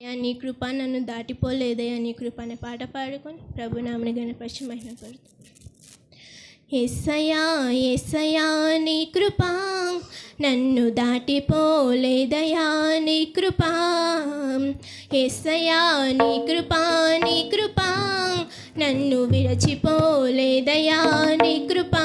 నీ కృప నన్ను దాటిపోలేదయ్యా నీ కృప పాట పాడుకొని ప్రభు నామని గణపరిచి మహిమ పడుతుంది ఎస్సయా ఎస్సయా నీ కృప నన్ను దాటిపోలేదయా నీ కృప. ఎస్సయా నీ కృప నీ కృప నన్ను విరచిపోలేదయా నీ కృపా.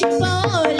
you fall.